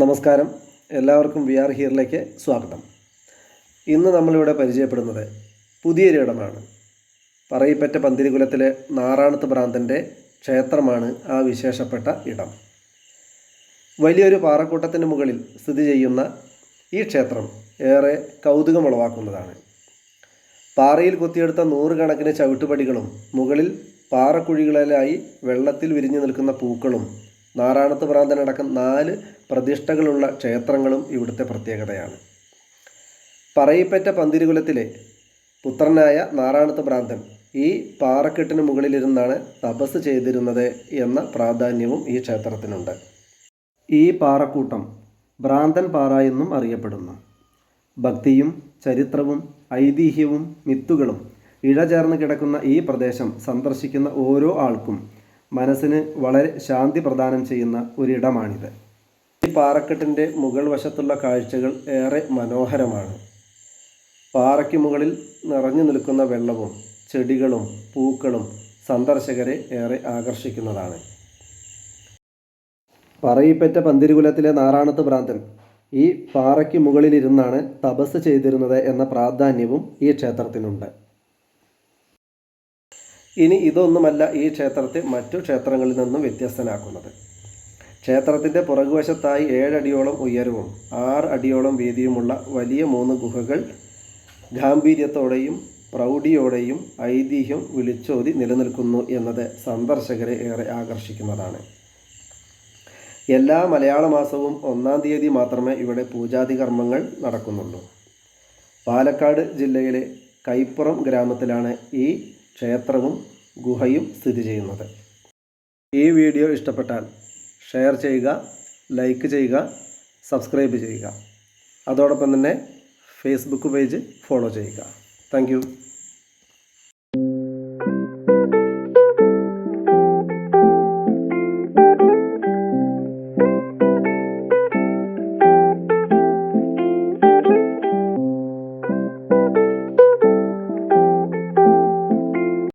നമസ്കാരം. എല്ലാവർക്കും V R ഹിയറിലേക്ക് സ്വാഗതം. ഇന്ന് നമ്മളിവിടെ പരിചയപ്പെടുന്നത് പുതിയൊരു ഇടമാണ്. പറയിപ്പറ്റ പന്തിരികുലത്തിലെ നാറാണത്ത് ഭ്രാന്തന്റെ ക്ഷേത്രമാണ് ആ വിശേഷപ്പെട്ട ഇടം. വലിയൊരു പാറക്കൂട്ടത്തിന് മുകളിൽ സ്ഥിതി ചെയ്യുന്ന ഈ ക്ഷേത്രം ഏറെ കൗതുകമുളവാക്കുന്നതാണ്. പാറയിൽ കൊത്തിയെടുത്ത നൂറുകണക്കിന് ചവിട്ടുപടികളും മുകളിൽ പാറക്കുഴികളിലായി വെള്ളത്തിൽ വിരിഞ്ഞു നിൽക്കുന്ന പൂക്കളും നാറാണത്ത് ഭ്രാന്തനടക്കം നാല് പ്രതിഷ്ഠകളുള്ള ക്ഷേത്രങ്ങളും ഇവിടുത്തെ പ്രത്യേകതയാണ്. പറയിപ്പറ്റ പന്തിരുകുലത്തിലെ പുത്രനായ നാറാണത്ത് ഭ്രാന്തൻ ഈ പാറക്കെട്ടിന് മുകളിലിരുന്നാണ് തപസ് ചെയ്തിരുന്നത് എന്ന പ്രാധാന്യവും ഈ ക്ഷേത്രത്തിനുണ്ട്. ഈ പാറക്കൂട്ടം ഭ്രാന്തൻ പാറ എന്നും അറിയപ്പെടുന്നു. ഭക്തിയും ചരിത്രവും ഐതിഹ്യവും മിത്തുകളും ഇഴചേർന്ന് കിടക്കുന്ന ഈ പ്രദേശം സന്ദർശിക്കുന്ന ഓരോ ആൾക്കും മനസ്സിന് വളരെ ശാന്തി പ്രദാനം ചെയ്യുന്ന ഒരിടമാണിത്. ഈ പാറക്കെട്ടിന്റെ മുകൾ വശത്തുള്ള കാഴ്ചകൾ ഏറെ മനോഹരമാണ്. പാറയ്ക്ക് മുകളിൽ നിറഞ്ഞു നിൽക്കുന്ന വെള്ളവും ചെടികളും പൂക്കളും സന്ദർശകരെ ഏറെ ആകർഷിക്കുന്നതാണ്. പറയിപ്പറ്റ പന്തിരുകുലത്തിലെ നാറാണത്ത് ഭ്രാന്തൻ ഈ പാറയ്ക്ക് മുകളിലിരുന്നാണ് തപസ് ചെയ്തിരുന്നത് എന്ന പ്രാധാന്യവും ഈ ക്ഷേത്രത്തിനുണ്ട്. ഇനി ഇതൊന്നുമല്ല ഈ ക്ഷേത്രത്തെ മറ്റു ക്ഷേത്രങ്ങളിൽ നിന്നും വ്യത്യസ്തനാക്കുന്നത്. ക്ഷേത്രത്തിന്റെ പുറകുവശത്തായി ഏഴടിയോളം ഉയരവും ആറ് അടിയോളം വീതിയുമുള്ള വലിയ മൂന്ന് ഗുഹകൾ ഗാംഭീര്യത്തോടെയും പ്രൗഢിയോടെയും ഐതിഹ്യം വിളിച്ചോതി നിലനിൽക്കുന്നു എന്നത് സന്ദർശകരെ ഏറെ ആകർഷിക്കുന്നതാണ്. എല്ലാ മലയാള മാസവും ഒന്നാം തീയതി മാത്രമേ ഇവിടെ പൂജാതി കർമ്മങ്ങൾ നടക്കുന്നുള്ളൂ. പാലക്കാട് ജില്ലയിലെ കൈപ്പുറം ഗ്രാമത്തിലാണ് ഈ ക്ഷേത്രവും ഗുഹയും സ്ഥിതി ചെയ്യുന്നത്. ഈ വീഡിയോ ഇഷ്ടപ്പെട്ടാൽ ഷെയർ ചെയ്യുക ലൈക്ക് ചെയ്യുക സബ്സ്ക്രൈബ് ചെയ്യുക. അതോടൊപ്പം തന്നെ ഫേസ്ബുക്ക് പേജ് ഫോളോ ചെയ്യുക. താങ്ക്